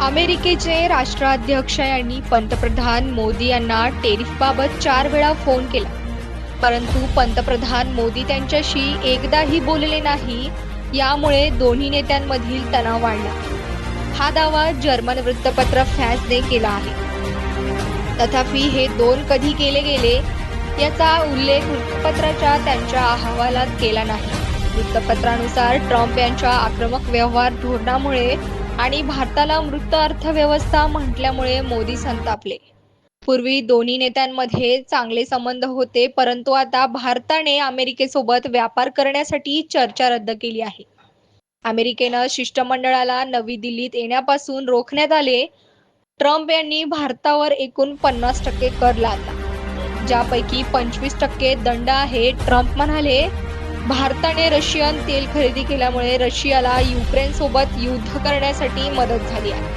अमेरिकेचे राष्ट्राध्यक्ष यांनी पंतप्रधान मोदी यांना टेरिफबाबत चार वेळा फोन केला. परंतु पंतप्रधान मोदी त्यांच्याशी एकदाही बोलले नाही यामुळे दोन्ही नेत्यांमधील तणाव वाढला. हा दावा जर्मन वृत्तपत्र फॅसने केला आहे. तथापि हे दोन कधी केले गेले याचा उल्लेख वृत्तपत्राच्या त्यांच्या अहवालात केला नाही. वृत्तपत्रानुसार ट्रम्प यांच्या आक्रमक व्यवहार धोरणामुळे आणि भारताला मृत अर्थव्यवस्था म्हटल्यामुळे मोदी संतापले. पूर्वी दोन्ही नेत्यांमध्ये चांगले संबंध होते परंतु आता भारताने अमेरिकेसोबत व्यापार करण्यासाठी चर्चा रद्द केली आहे. अमेरिकेनं शिष्टमंडळाला नवी दिल्लीत येण्यापासून रोखण्यात आले. ट्रम्प यांनी भारतावर एकूण पन्नास टक्के कर लादला. ज्यापैकी पंचवीस टक्के दंड आहे ट्रम्प म्हणाले. भारताने रशियन तेल खरेदी केल्यामुळे रशियाला युक्रेन सोबत युद्ध करण्यासाठी मदत झाली आहे.